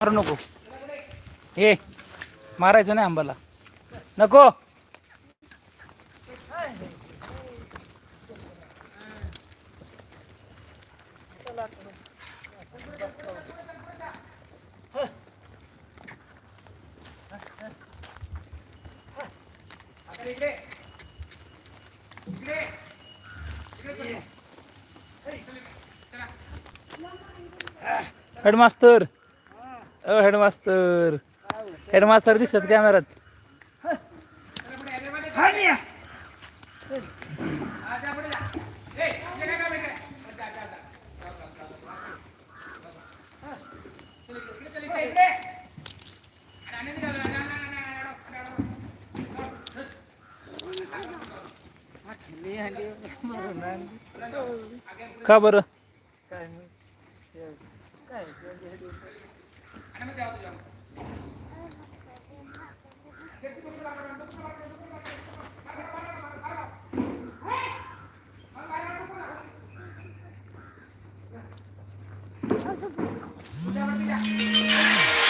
मारू नको. हे मारायचं नाही आंबाला. नको. हेडमास्तर अ हेडमास्तर हेडमास्तर दिसत कॅमेरात का बरं? Ya.